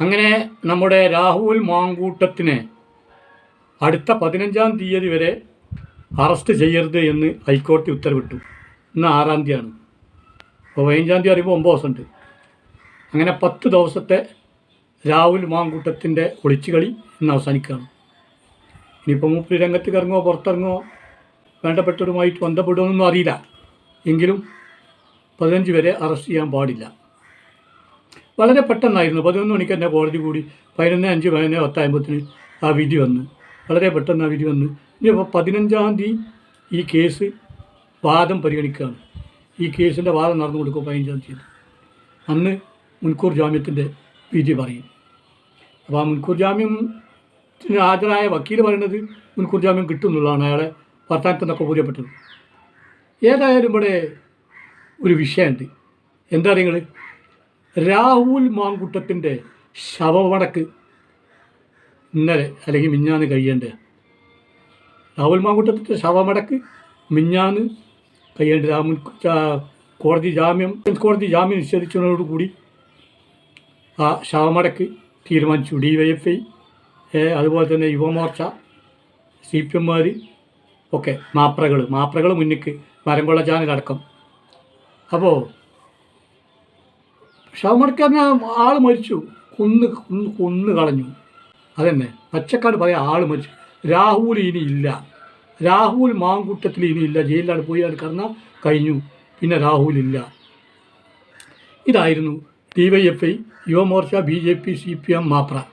അങ്ങനെ നമ്മുടെ രാഹുൽ മാങ്കൂട്ടത്തിനെ അടുത്ത പതിനഞ്ചാം തീയതി വരെ അറസ്റ്റ് ചെയ്യരുത് എന്ന് ഹൈക്കോടതി ഉത്തരവിട്ടു. ഇന്ന് ആറാം തീയതിയാണ്. അപ്പോൾ പതിനഞ്ചാം തീയതി അറിയുമ്പോൾ ഒമ്പത് ദിവസമുണ്ട്. അങ്ങനെ പത്ത് ദിവസത്തെ രാഹുൽ മാങ്കൂട്ടത്തിന്റെ ഒളിച്ചുകളി ഇന്ന് അവസാനിക്കുകയാണ്. ഇനിയിപ്പോൾ മൂപ്പര് രംഗത്ത് ഇറങ്ങുമോ പുറത്തിറങ്ങുമോ വേണ്ടപ്പെട്ടവരുമായിട്ട് ബന്ധപ്പെടുമെന്നൊന്നും അറിയില്ല. എങ്കിലും പതിനഞ്ച് വരെ അറസ്റ്റ് ചെയ്യാൻ പാടില്ല. വളരെ പെട്ടെന്നായിരുന്നു. പതിനൊന്ന് മണിക്ക് തന്നെ കോടതി കൂടി. പതിനൊന്ന് അഞ്ച് പതിനൊന്ന് പത്തായമ്പത്തിന് ആ വിധി വന്ന്. വളരെ പെട്ടെന്ന് ആ വിധി വന്ന്. ഇനിയിപ്പോൾ പതിനഞ്ചാം തീയതി ഈ കേസ് വാദം പരിഗണിക്കുകയാണ്. ഈ കേസിന്റെ വാദം നടന്നു കൊടുക്കും പതിനഞ്ചാം തീയതി. അന്ന് മുൻകൂർ ജാമ്യത്തിന്റെ വിധി പറയും. അപ്പോൾ ആ മുൻകൂർ ജാമ്യത്തിന് ഹാജരായ വക്കീൽ പറയുന്നത് മുൻകൂർ ജാമ്യം കിട്ടും എന്നുള്ളതാണ് അയാളെ വർത്തമാനത്തിൽ നിന്നൊക്കെ ബോധ്യപ്പെട്ടത്. ഏതായാലും ഇവിടെ ഒരു വിഷയമുണ്ട്. എന്താ നിങ്ങൾ രാഹുൽ മാങ്കുട്ടത്തിന്റെ ശവവടക്ക് ഇന്നലെ അല്ലെങ്കിൽ മിഞ്ഞാന്ന് കഴിയേണ്ടത് രാഹുൽ മാങ്കുട്ടത്തിന്റെ ശവമടക്ക് മിഞ്ഞാന്ന് കഴിയേണ്ടത് രാഹുൽ കോടതി ജാമ്യം കോടതി ജാമ്യം നിഷേധിച്ചതോടുകൂടി ആ ശവമടക്ക് തീരുമാനിച്ചു. ഡി വൈ എഫ് ഐ അതുപോലെ തന്നെ യുവമോർച്ച സി പി എമ്മാർ ഒക്കെ മാപ്രകൾ മാപ്രകൾ മുന്നിക്ക് മരംകൊള്ള ചാനലടക്കം. അപ്പോൾ ശവമടക്കാരന് ആൾ മരിച്ചു. കൊന്ന് കൊന്ന് കൊന്ന് കളഞ്ഞു. അതന്നെ. പച്ചക്കാട് പറയാം ആൾ മരിച്ചു. രാഹുൽ ഇനി ഇല്ല. രാഹുൽ മാങ്കൂട്ടത്തിൽ ഇനി ഇല്ല. ജയിലിലാണ് പോയി കറന്ന കഴിഞ്ഞു. പിന്നെ രാഹുൽ ഇല്ല. ഇതായിരുന്നു D Y F I Yuvamorcha B J P C P M Mapra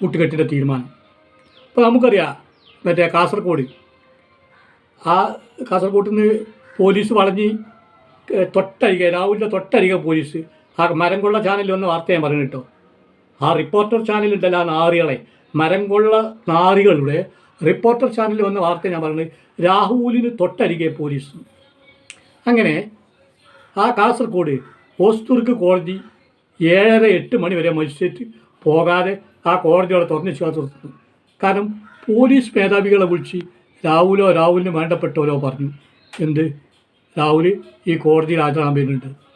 കൂട്ടുകെട്ടിന്റെ തീരുമാനം. അപ്പോൾ നമുക്കറിയാം മറ്റേ കാസർഗോഡ് ആ കാസർഗോഡ് നിന്ന് പോലീസ് വളഞ്ഞ് തൊട്ടരികെ രാഹുലിന്റെ തൊട്ടരികെ പോലീസ് ആ മരംകൊള്ള ചാനലിൽ ഒന്ന് വാർത്ത ഞാൻ പറഞ്ഞു കേട്ടോ. ആ റിപ്പോർട്ടർ ചാനലുണ്ടല്ല ആ നാറികളെ. മരംകൊള്ള നാറികളുടെ റിപ്പോർട്ടർ ചാനലിൽ വന്ന വാർത്ത ഞാൻ പറഞ്ഞു രാഹുലിന് തൊട്ടരികെ പോലീസ്. അങ്ങനെ ആ കാസർഗോഡ് ഓസ്തുർക്ക് കോടതി ഏഴര എട്ട് മണി വരെ മജിസ്ട്രേറ്റ് പോകാതെ ആ കോടതിയോടെ തുറന്നു കാത്തിർത്തു കാരണം പോലീസ് മേധാവികളെ വിളിച്ച് രാഹുലോ രാഹുലിന് വേണ്ടപ്പെട്ടവരോ പറഞ്ഞു. എന്ത്? രാഹുൽ ഈ കോടതിയിൽ ഹാജരാകാൻ വരുന്നുണ്ട്.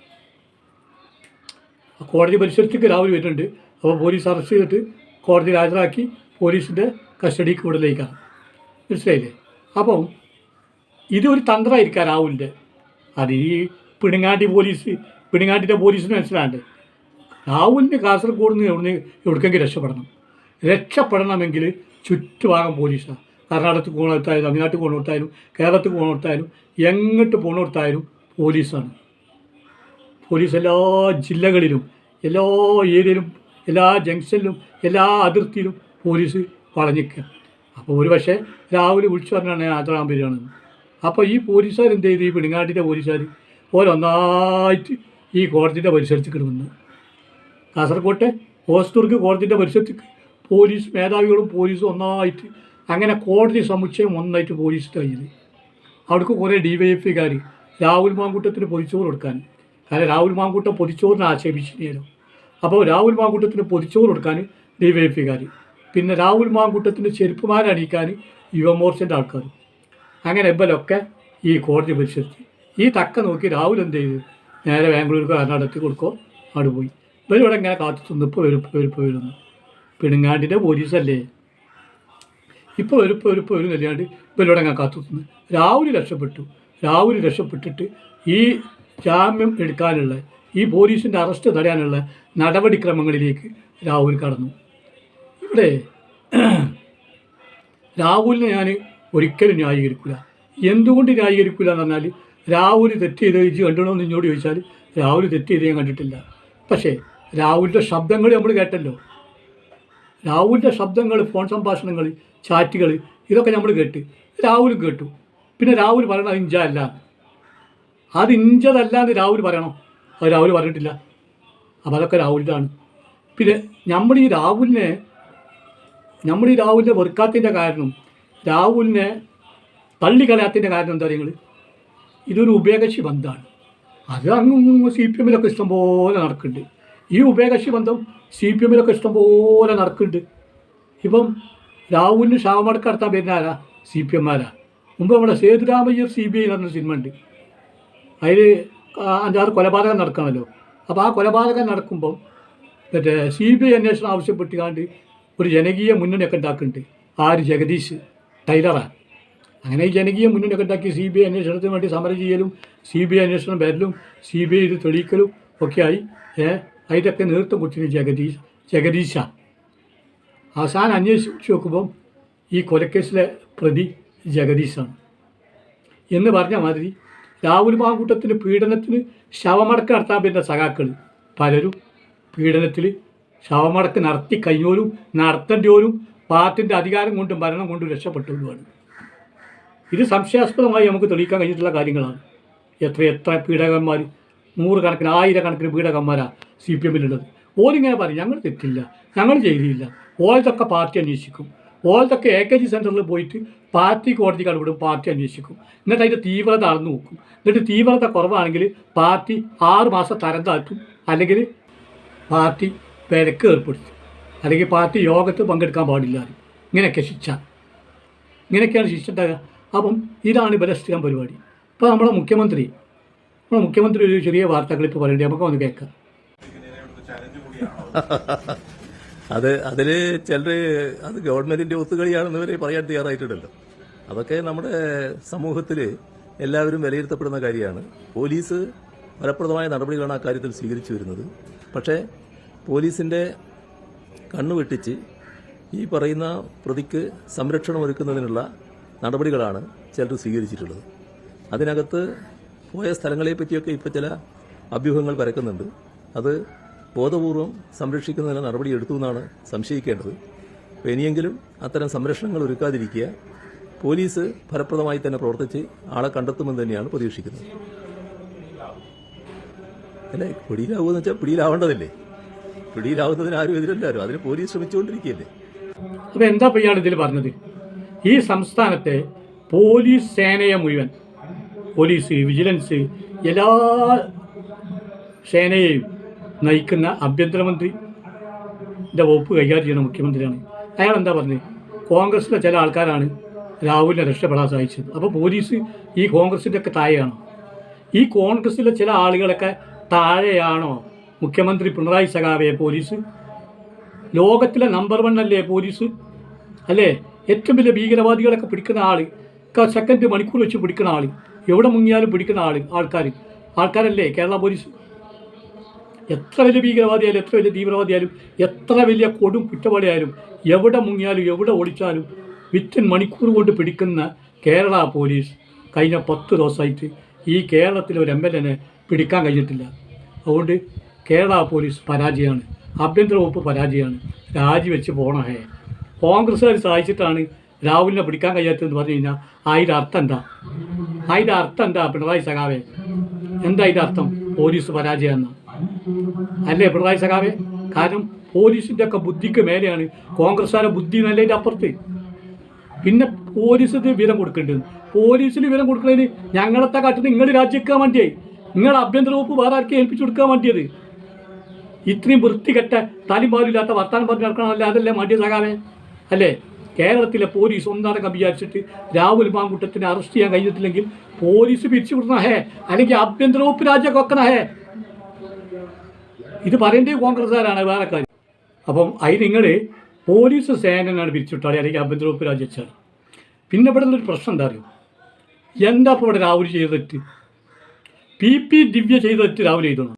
കോടതി പരിസരത്തേക്ക് രാവിലെ വരുന്നുണ്ട്. അപ്പോൾ പോലീസ് അറസ്റ്റ് ചെയ്തിട്ട് കോടതിയിൽ ഹാജരാക്കി പോലീസിന്റെ കസ്റ്റഡിക്ക് വിടലേക്കാണ് മനസ്സിലായില്ലേ? അപ്പം ഇതൊരു തന്ത്രമായിരിക്കുക രാഹുലിന്റെ. അത് ഈ പിണങ്ങാട്ടി പോലീസ് പിണങ്ങാട്ടിന്റെ പോലീസിന് മനസ്സിലാണ്ട് രാഹുലിന് കാസർഗോഡ് നിന്ന് എവിടുന്ന് എവിടേക്കെങ്കിലും രക്ഷപ്പെടണം. രക്ഷപ്പെടണമെങ്കിൽ ചുറ്റുഭാഗം പോലീസാണ്. കർണാടകത്തിൽ പോകണത്തായാലും തമിഴ്നാട്ടിൽ പോകണത്തായാലും കേരളത്തിൽ പോകണത്തായാലും എങ്ങോട്ട് പോകണത്തായാലും പോലീസാണ്. പോലീസ് എല്ലാ ജില്ലകളിലും എല്ലാ ഏരിയയിലും എല്ലാ ജംഗ്ഷനിലും എല്ലാ അതിർത്തിയിലും പോലീസ് വളഞ്ഞിക്കുക അപ്പോൾ ഒരു പക്ഷേ രാവിലെ വിളിച്ചു പറഞ്ഞാണ് ഞാൻ ഹാജരാകാൻ വരികയാണെന്ന് അപ്പോൾ ഈ പോലീസുകാർ എന്ത് ചെയ്തു? ഈ പിണങ്ങാട്ടിന്റെ പോലീസുകാർ ഓരോന്നായിട്ട് ഈ കോടതിന്റെ പരിസരത്ത് വന്നു കാസർകോട്ടെ ഹോസ്തുർക്ക് കോടതിന്റെ പരിസരത്ത് പോലീസ് മേധാവികളും പോലീസും ഒന്നായിട്ട് അങ്ങനെ കോടതി സമുച്ചയം ഒന്നായിട്ട് പോലീസ് കഴിഞ്ഞത് അവിടേക്ക് കുറേ ഡി വൈ എഫ് രാഹുൽ മാങ്കൂട്ടത്തിന് പൊതിച്ചോറ് കൊടുക്കാൻ. കാരണം രാഹുൽ മാങ്കൂട്ടം പൊതിച്ചോറിനെ ആക്ഷേപിച്ചിരുന്നു. അപ്പോൾ രാഹുൽ മാങ്കൂട്ടത്തിന് പൊതിച്ചോറ് കൊടുക്കാൻ ഡി വൈ എഫ് ഐക്കാർ പിന്നെ രാഹുൽ മാങ്കൂട്ടത്തിന് ചെരുപ്പുമാരണിയിക്കാൻ യുവമോർച്ചന്റെ ആൾക്കാർ അങ്ങനെ ഇവലൊക്കെ ഈ കോടതി പരിശോധിച്ചു ഈ തക്ക നോക്കി രാഹുൽ എന്ത് ചെയ്തു? നേരെ ബാംഗ്ലൂർക്ക് കർണാടകത്തിൽ കൊടുക്കോ? അവിടെ പോയി. ഇവരിവിടെ ഇങ്ങനെ കാത്തു തിന്നിപ്പോൾ വെരുപ്പ് ഇപ്പോൾ വരും ഇപ്പോൾ വരുന്നു പിണങ്ങാണ്ടിന്റെ പോലീസല്ലേ? ഇപ്പോൾ വെരുപ്പ് വെരുപ്പ് വരുന്നില്ലാണ്ട് ഇവരിവിടെ ഇങ്ങനെ കാത്തു തിന്നു രാഹുൽ രക്ഷപ്പെട്ടു. രാഹുൽ രക്ഷപ്പെട്ടിട്ട് ഈ ജാമ്യം എടുക്കാനുള്ള ഈ പോലീസിന്റെ അറസ്റ്റ് തടയാനുള്ള നടപടിക്രമങ്ങളിലേക്ക് രാഹുൽ കടന്നു. ഇവിടെ രാഹുലിനെ ഞാൻ ഒരിക്കലും ന്യായീകരിക്കില്ല എന്തുകൊണ്ട് ന്യായീകരിക്കില്ല എന്ന് പറഞ്ഞാൽ രാഹുൽ തെറ്റ് ചെയ്ത് ഇജ്ജ് കണ്ടിടണോ എന്ന് എന്നോട് ചോദിച്ചാൽ രാഹുൽ തെറ്റ് ചെയ്ത് ഞാൻ കണ്ടിട്ടില്ല. പക്ഷേ രാഹുലിന്റെ ശബ്ദങ്ങൾ നമ്മൾ കേട്ടല്ലോ. രാഹുലിന്റെ ശബ്ദങ്ങൾ ഫോൺ സംഭാഷണങ്ങൾ ചാറ്റുകൾ ഇതൊക്കെ നമ്മൾ കേട്ട് രാഹുലും കേട്ടു. പിന്നെ രാഹുൽ പറയണത് ഇഞ്ച അല്ല. അത് ഇഞ്ചതല്ല എന്ന് രാഹുൽ പറയണോ? അത് രാഹുൽ പറഞ്ഞിട്ടില്ല. അപ്പോൾ അതൊക്കെ രാഹുലിന്റെയാണ് പിന്നെ നമ്മൾ ഈ രാഹുലിനെ നമ്മൾ ഈ രാഹുലിനെ വെറുക്കാത്തതിന്റെ കാരണം രാഹുലിനെ തള്ളിക്കളയാത്തതിന്റെ കാരണം എന്താ നിങ്ങൾ ഇതൊരു ഉഭയകക്ഷി ബന്ധമാണ്. അത് അങ്ങ് സി പി എമ്മിലൊക്കെ ഇഷ്ടംപോലെ നടക്കുന്നുണ്ട്. ഈ ഉഭയകക്ഷി ബന്ധം സി പി എമ്മിലൊക്കെ ഇഷ്ടംപോലെ നടക്കുന്നുണ്ട്. ഇപ്പം രാഹുലിന് ശവമടക്കം നടത്താൻ വരുന്ന ആരാ? സി പി എമ്മാരാ മുമ്പ് നമ്മുടെ സേതുരാമയ്യർ സി ബി ഐ എന്ന് പറഞ്ഞ സിനിമ ഉണ്ട്. അതിൽ അഞ്ചാറ് കൊലപാതകം നടക്കണമല്ലോ അപ്പോൾ ആ കൊലപാതകം നടക്കുമ്പോൾ മറ്റേ സി ബി ഐ അന്വേഷണം ആവശ്യപ്പെട്ടുകാണ്ട് ഒരു ജനകീയ മുന്നണിയൊക്കെ ഉണ്ടാക്കുന്നുണ്ട്. ആര്? ജഗദീഷ് ടൈലറാണ് അങ്ങനെ ഈ ജനകീയ മുന്നണിയൊക്കെ ഉണ്ടാക്കി സി ബി ഐ അന്വേഷണത്തിന് വേണ്ടി സമരം ചെയ്യലും സി ബി ഐ അന്വേഷണം വരലും സി ബി ഐ ഇത് തെളിയിക്കലും ഒക്കെയായി. അതിന്റെയൊക്കെ നേതൃത്വം കൊടുത്തിരുന്നു ജഗദീഷ് ജഗദീഷ. അവസാനം അന്വേഷിച്ച് നോക്കുമ്പം ഈ കൊലക്കേസിലെ പ്രതി ജഗദീഷാണ്. എന്ന് പറഞ്ഞ മാതിരി രാഹുൽ മാങ്കൂട്ടത്തിന് പീഡനത്തിന് ശവമടക്ക് നടത്താൻ പറ്റുന്ന സഖാക്കൾ പലരും പീഡനത്തിൽ ശവമടക്ക് നടത്തി കഴിഞ്ഞോലും നടത്തേണ്ടിയോലും പാർട്ടിന്റെ അധികാരം കൊണ്ടും ഭരണം കൊണ്ടും രക്ഷപ്പെട്ടവരുമാണ് ഇത് സംശയാസ്പദമായി നമുക്ക് തെളിയിക്കാൻ കഴിഞ്ഞിട്ടുള്ള കാര്യങ്ങളാണ്. എത്ര എത്ര പീഡകന്മാർ നൂറുകണക്കിന് ആയിരക്കണക്കിന് പീഡകന്മാരാണ് സി പി എമ്മിലുള്ളത്. ഓരിങ്ങനെ പറയും ഞങ്ങൾ തെറ്റില്ല ഞങ്ങൾ ചെയ്തില്ല ഓരതൊക്കെ പാർട്ടി അന്വേഷിക്കും. ഓരതൊക്കെ എ കെ ജി സെന്ററിൽ പോയിട്ട് പാർട്ടി കോടതി കടപിടും പാർട്ടി അന്വേഷിക്കും. എന്നിട്ട് അതിന്റെ തീവ്രത അളന്നു നോക്കും. എന്നിട്ട് തീവ്രത കുറവാണെങ്കിൽ പാർട്ടി ആറ് മാസം തരം താഴ്ത്തും. അല്ലെങ്കിൽ പാർട്ടി വിലക്ക് ഏർപ്പെടുത്തും. അല്ലെങ്കിൽ പാർട്ടി യോഗത്തിൽ പങ്കെടുക്കാൻ പാടില്ല ഇങ്ങനെയൊക്കെ ശിക്ഷ. ഇങ്ങനെയൊക്കെയാണ് ശിക്ഷ ഉണ്ടാകുക അപ്പം ഇതാണ് ഇവരെ സ്ഥിരം പരിപാടി. ഇപ്പോൾ നമ്മുടെ മുഖ്യമന്ത്രി നമ്മുടെ മുഖ്യമന്ത്രി ഒരു ചെറിയ വാർത്തകൾ ഇപ്പോൾ പറയേണ്ടി നമുക്ക് ഒന്ന് കേൾക്കാം. അത് അതിൽ ചിലർ അത് ഗവൺമെന്റിന്റെ ഒത്തുകളിയാണെന്ന് വരെ പറയാൻ തയ്യാറായിട്ടുണ്ടല്ലോ അതൊക്കെ നമ്മുടെ സമൂഹത്തിൽ എല്ലാവരും വിലയിരുത്തപ്പെടുന്ന കാര്യമാണ്. പോലീസ് ഫലപ്രദമായ നടപടികളാണ് ആ കാര്യത്തിൽ സ്വീകരിച്ചു വരുന്നത്. പക്ഷേ പോലീസിന്റെ കണ്ണുവെട്ടിച്ച് ഈ പറയുന്ന പ്രതിക്ക് സംരക്ഷണം ഒരുക്കുന്നതിനുള്ള നടപടികളാണ് ചിലർ സ്വീകരിച്ചിട്ടുള്ളത്. അതിനകത്ത് പോയ സ്ഥലങ്ങളെ പറ്റിയൊക്കെ ഇപ്പോൾ ചില അഭ്യൂഹങ്ങൾ പരക്കുന്നുണ്ട്. അത് ബോധപൂർവം സംരക്ഷിക്കുന്നതിന് നടപടി എടുത്തു എന്നാണ് സംശയിക്കേണ്ടത്. അപ്പോൾ ഇനിയെങ്കിലും അത്തരം സംരക്ഷണങ്ങൾ ഒരുക്കാതിരിക്കുക. പോലീസ് ഫലപ്രദമായി തന്നെ പ്രവർത്തിച്ച് ആളെ കണ്ടെത്തുമെന്ന് തന്നെയാണ് പ്രതീക്ഷിക്കുന്നത്. അല്ലേ? പിടിയിലാവുമെന്ന് വെച്ചാൽ പിടിയിലാവേണ്ടതല്ലേ? പിടിയിലാവുന്നതിന് ആരും എതിരല്ലാരും. അതിന് പോലീസ് ശ്രമിച്ചുകൊണ്ടിരിക്കുകയല്ലേ? അപ്പോൾ എന്താ ഇയാൾ ഇതിൽ പറഞ്ഞത്? ഈ സംസ്ഥാനത്തെ പോലീസ് സേനയെ മുഴുവൻ പോലീസ് വിജിലൻസ് എല്ലാ സേനയെയും നയിക്കുന്ന ആഭ്യന്തരമന്ത്രിന്റെ വകുപ്പ് കൈകാര്യം ചെയ്യുന്ന മുഖ്യമന്ത്രിയാണ്. അയാൾ എന്താ പറഞ്ഞത് കോൺഗ്രസിലെ ചില ആൾക്കാരാണ് രാഹുലിനെ രക്ഷപ്പെടാൻ സഹായിച്ചത്. അപ്പോൾ പോലീസ് ഈ കോൺഗ്രസിന്റെ ഒക്കെ താഴെയാണോ. ഈ കോൺഗ്രസിലെ ചില ആളുകളൊക്കെ താഴെയാണോ? മുഖ്യമന്ത്രി പിണറായി സഖാവയെ പോലീസ്. ലോകത്തിലെ നമ്പർ വൺ അല്ലേ പോലീസ്? അല്ലേ? ഏറ്റവും വലിയ ഭീകരവാദികളൊക്കെ പിടിക്കുന്ന ആൾ സെക്കൻഡ് മണിക്കൂർ വെച്ച് പിടിക്കുന്ന ആൾ എവിടെ മുങ്ങിയാലും പിടിക്കുന്ന ആൾ ആൾക്കാർ ആൾക്കാരല്ലേ? കേരള പോലീസ്. എത്ര വലിയ ഭീകരവാദിയായാലും എത്ര വലിയ തീവ്രവാദിയായാലും എത്ര വലിയ കൊടും കുറ്റവാളിയായാലും എവിടെ മുങ്ങിയാലും എവിടെ ഓടിച്ചാലും വിത്തിൻ മണിക്കൂർ കൊണ്ട് പിടിക്കുന്ന കേരള പോലീസ് കഴിഞ്ഞ പത്ത് ദിവസമായിട്ട് ഈ കേരളത്തിലെ ഒരു എം എൽ എനെ പിടിക്കാൻ കഴിഞ്ഞിട്ടില്ല. അതുകൊണ്ട് കേരള പോലീസ് പരാജയമാണ്. ആഭ്യന്തര വകുപ്പ് പരാജയമാണ്. രാജിവെച്ച് പോണേ കോൺഗ്രസ്സുകാർ സഹായിച്ചിട്ടാണ് രാഹുലിനെ പിടിക്കാൻ കഴിയാത്തതെന്ന് പറഞ്ഞു കഴിഞ്ഞാൽ അതിന്റെ അർത്ഥം എന്താ? അതിന്റെ അർത്ഥം എന്താ പിണറായി സഖാവേ? എന്താ അതിന്റെ അർത്ഥം? പോലീസ് പരാജയമെന്നാ അല്ലേ പിണറായി സഖാവേ? കാരണം പോലീസിന്റെ ഒക്കെ ബുദ്ധിക്ക് മേലെയാണ്. കോൺഗ്രസ്സുകാരെ ബുദ്ധി നല്ലതിന്റെ അപ്പുറത്ത്. പിന്നെ പോലീസിന് വിവരം കൊടുക്കേണ്ടത്. പോലീസിന് വിവരം കൊടുക്കുന്നതിന് ഞങ്ങളത്തെ കാട്ടിൽ നിങ്ങൾ രാജിവെക്കാൻ വേണ്ടിയായി. നിങ്ങൾ ആഭ്യന്തര വകുപ്പ് വേറെ ആർക്കും ഏൽപ്പിച്ചു കൊടുക്കാൻ വേണ്ടിയത്. ഇത്രയും വൃത്തികെട്ട താലിം പാലില്ലാത്ത വർത്താനം പറഞ്ഞ് നടക്കണമല്ലേ അതല്ലേ മടിയ സഖാവേ? അല്ലേ? കേരളത്തിലെ പോലീസ് ഒന്നടക്കം വിചാരിച്ചിട്ട് രാഹുൽ മാങ്കുട്ടത്തിനെ അറസ്റ്റ് ചെയ്യാൻ കഴിഞ്ഞിട്ടില്ലെങ്കിൽ പോലീസ് പിരിച്ചു കൊടുക്കണ ഹേ? അല്ലെങ്കിൽ ആഭ്യന്തര വകുപ്പ് രാജ്യം വെക്കണ ഹേ? ഇത് പറയേണ്ടത് കോൺഗ്രസ്സുകാരാണ് വേറെ കാര്യം. അപ്പം അതിന് നിങ്ങൾ പോലീസ് സേനനാണ് പിരിച്ചുവിട്ടാളി അല്ലെങ്കിൽ ആഭ്യന്തര വകുപ്പ് രാജ്യച്ചാൽ പിന്നെ ഇവിടെ നിന്നൊരു പ്രശ്നം എന്താ അറിയോ? എന്താ ഇപ്പോൾ ഇവിടെ രാഹുൽ ചെയ്തിട്ട് പി പി ദിവ്യ ചെയ്തിട്ട് രാഹുൽ ചെയ്തണോ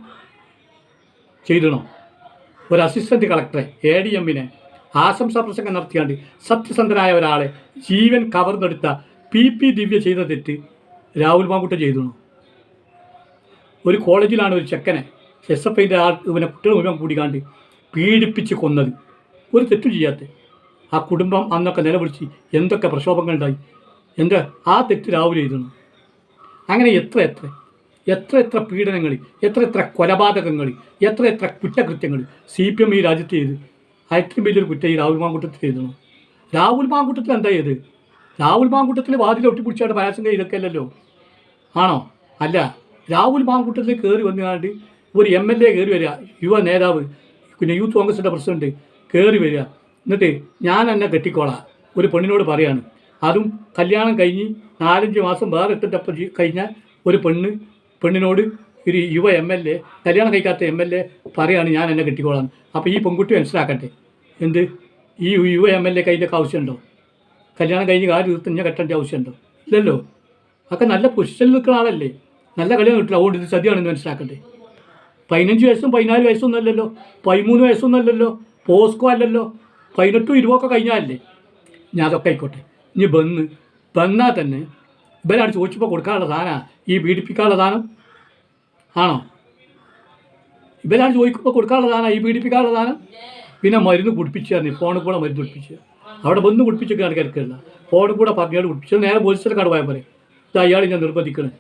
ചെയ്തണോ ഒരു അസിസ്റ്റന്റ് കളക്ടറെ എ ഡി എമ്മിനെ ആശംസാ പ്രസംഗം നടത്തിയാണ്ട് സത്യസന്ധനായ ഒരാളെ ജീവൻ കവർന്നെടുത്ത പി പി ദിവ്യ ചെയ്ത തെറ്റ് രാഹുൽ മാങ്കുട്ട ചെയ്തണോ ഒരു കോളേജിലാണ് ഒരു ചെക്കനെ എസ് എഫ് ഐന്റെ ആൾ ഇവനെ കുട്ടികൾ മുഴുവൻ കൂടിക്കാണ്ട് പീഡിപ്പിച്ച് കൊന്നത്. ഒരു തെറ്റും ചെയ്യാത്ത. ആ കുടുംബം അന്നൊക്കെ നിലവിളിച്ച് എന്തൊക്കെ പ്രക്ഷോഭങ്ങളുണ്ടായി. എന്താ ആ തെറ്റ് രാവിലെ എഴുതുന്നു. അങ്ങനെ എത്ര എത്ര എത്ര എത്ര പീഡനങ്ങൾ എത്ര എത്ര കൊലപാതകങ്ങൾ എത്ര എത്ര കുറ്റകൃത്യങ്ങൾ സി പി എം ഈ രാജ്യത്ത് ചെയ്ത്. ഏറ്റവും വലിയൊരു കുറ്റം ഈ രാഹുൽ മാങ്കൂട്ടത്തിൽ ചെയ്തണം രാഹുൽ മാങ്കൂട്ടത്തിൽ എന്താ ചെയ്ത്? രാഹുൽ മാങ്കൂട്ടത്തിൽ വാതിൽ ഒട്ടിപ്പിടിച്ചാണ്ട് പരാസം ഇതൊക്കെ അല്ലല്ലോ. ആണോ? അല്ല രാഹുൽ മാങ്കൂട്ടത്തിൽ കയറി വന്നുകൊണ്ട് ഒരു എം എൽ എ കയറി വരിക. യുവ നേതാവ് പിന്നെ യൂത്ത് കോൺഗ്രസിന്റെ പ്രസിഡന്റ് കയറി വരിക. എന്നിട്ട് ഞാൻ എന്നെ കെട്ടിക്കോളാം. ഒരു പെണ്ണിനോട് പറയാണ്. അതും കല്യാണം കഴിഞ്ഞ് നാലഞ്ച് മാസം വേറെ എത്തിട്ടപ്പം കഴിഞ്ഞ ഒരു പെണ്ണ് പെണ്ണിനോട് ഒരു യുവ എം എൽ എ കല്യാണം കഴിക്കാത്ത എം എൽ എ പറയാണ് ഞാൻ എന്നെ കെട്ടിക്കോളാം. അപ്പോൾ ഈ പെൺകുട്ടി മനസ്സിലാക്കട്ടെ. എന്ത്? ഈ യുവ എം എൽ എ കയ്യിലൊക്കെ ആവശ്യമുണ്ടോ? കല്യാണം കഴിഞ്ഞ് കാര്യം തീർത്ത് ഞാൻ കെട്ടേണ്ട ആവശ്യമുണ്ടോ? ഇല്ലല്ലോ. അതൊക്കെ നല്ല പൊസിഷനിൽ നിൽക്കുന്ന ആളല്ലേ. നല്ല കളിയാണ് കിട്ടില്ല അതുകൊണ്ട് ഇത് സദ്യയാണെന്ന് മനസ്സിലാക്കണ്ടേ പതിനഞ്ച് വയസ്സും പതിനാല് വയസ്സൊന്നും അല്ലല്ലോ പതിമൂന്ന് വയസ്സൊന്നും അല്ലല്ലോ പോസ്കോ അല്ലല്ലോ. പതിനെട്ടും ഇരുപതൊക്കെ കഴിഞ്ഞാലല്ലേ? ഞാൻ അതൊക്കെ ആയിക്കോട്ടെ. ഇനി ബന്ന്. ബന്നാൽ തന്നെ ഇവരാണ് ചോദിച്ചപ്പോൾ കൊടുക്കാനുള്ള സാധനമാണ് ഈ പീഡിപ്പിക്കാനുള്ള സാധനം ആണോ? ഇവരാണ് ചോദിക്കുമ്പോൾ കൊടുക്കാനുള്ള സാധനം ഈ പീഡിപ്പിക്കാനുള്ള സാധനം? പിന്നെ മരുന്ന് കുടിപ്പിച്ചു തന്നെ ഫോണിൽ കൂടെ മരുന്ന് കുടിപ്പിച്ചു. അവിടെ ബന്ധു കുടിപ്പിച്ചൊക്കെയാണ് കിടക്കില്ല ഫോണിൽ കൂടെ പറഞ്ഞാൽ കുടിപ്പിച്ചു. നേരെ പോലീസിലെ കടവായ പോലെ ഇത് അയാൾ ഞാൻ നിർബന്ധിക്കണേ.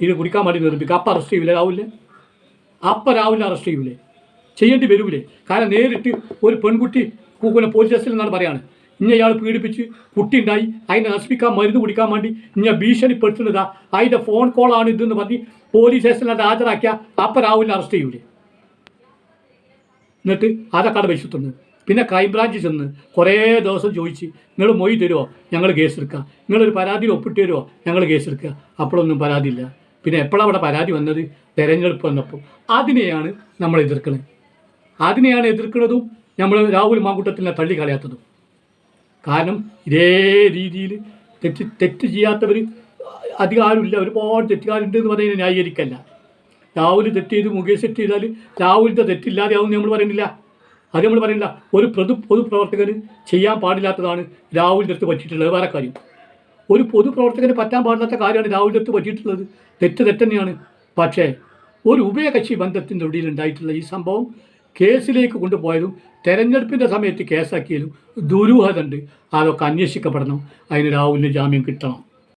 ഇത് കുടിക്കാൻ വേണ്ടി നിർബന്ധിക്കുക അപ്പം അറസ്റ്റ് ചെയ്യില്ല രാവിലെ അപ്പം രാവിലെ അറസ്റ്റ് ചെയ്യൂലേ? ചെയ്യേണ്ടി വരൂലേ? കാരണം നേരിട്ട് ഒരു പെൺകുട്ടി കൂക്കുന്ന പോലീസ് സ്റ്റേഷനിൽ നിന്നാണ് പറയാണ്. ഇനി അയാൾ പീഡിപ്പിച്ച് കുട്ടി ഉണ്ടായി അതിനെ നശിപ്പിക്കാൻ മരുന്ന് കുടിക്കാൻ വേണ്ടി ഇനി ഭീഷണിപ്പെടുത്തുന്നതാ. അതിന്റെ ഫോൺ കോളാണ് ഇതെന്ന് പറഞ്ഞ് പോലീസ് സ്റ്റേഷനിൽ അത് ഹാജരാക്കിയ അപ്പം രാവിലെ അറസ്റ്റ് ചെയ്യൂലേ? എന്നിട്ട് അതൊക്കെ അവിടെ തന്നു. പിന്നെ ക്രൈംബ്രാഞ്ചിൽ ചെന്ന് കുറേ ദിവസം ചോദിച്ച് നിങ്ങൾ മൊയ് തരുമോ ഞങ്ങൾ കേസെടുക്കുക നിങ്ങളൊരു പരാതിയിൽ ഒപ്പിട്ട് തരുമോ ഞങ്ങൾ കേസെടുക്കുക അപ്പോഴൊന്നും പരാതിയില്ല. പിന്നെ എപ്പോഴാണ് അവിടെ പരാതി വന്നത്? തെരഞ്ഞെടുപ്പ് വന്നപ്പോൾ. അതിനെയാണ് നമ്മൾ എതിർക്കുന്നത് അതിനെയാണ് എതിർക്കുന്നതും നമ്മൾ രാഹുൽ മാങ്കൂട്ടത്തിനെ തള്ളിക്കളയാത്തതും കാരണം ഇതേ രീതിയിൽ തെറ്റ് തെറ്റ് ചെയ്യാത്തവർ അധികാരമില്ല. ഒരുപാട് തെറ്റുകാരുണ്ട് എന്ന് പറയുന്നത് ന്യായീകരിക്കല്ല. രാഹുൽ തെറ്റ് ചെയ്ത് മുകേഷ് തെറ്റ് ചെയ്താൽ രാഹുലിന്റെ തെറ്റില്ലാതെ ആവും നമ്മൾ പറയുന്നില്ല. അത് നമ്മൾ പറയുന്നില്ല. ഒരു പൊതു പൊതുപ്രവർത്തകന് ചെയ്യാൻ പാടില്ലാത്തതാണ് രാഹുലിന്റെ അടുത്ത് പറ്റിയിട്ടുള്ളത്. വേറെ കാര്യം. ഒരു പൊതുപ്രവർത്തകന് പറ്റാൻ പാടില്ലാത്ത കാര്യമാണ് രാഹുലിന്റെ അടുത്ത് പറ്റിയിട്ടുള്ളത്. തെറ്റ് തെറ്റന്നെയാണ്. പക്ഷേ ഒരു ഉഭയകക്ഷി ബന്ധത്തിന്റെ ഇടയിൽ ഉണ്ടായിട്ടുള്ള ഈ സംഭവം കേസിലേക്ക് കൊണ്ടുപോയതും തെരഞ്ഞെടുപ്പിന്റെ സമയത്ത് കേസാക്കിയതും ദുരൂഹത ഉണ്ട് അതൊക്കെ അന്വേഷിക്കപ്പെടണം. അതിന് രാഹുലിന് ജാമ്യം കിട്ടണം.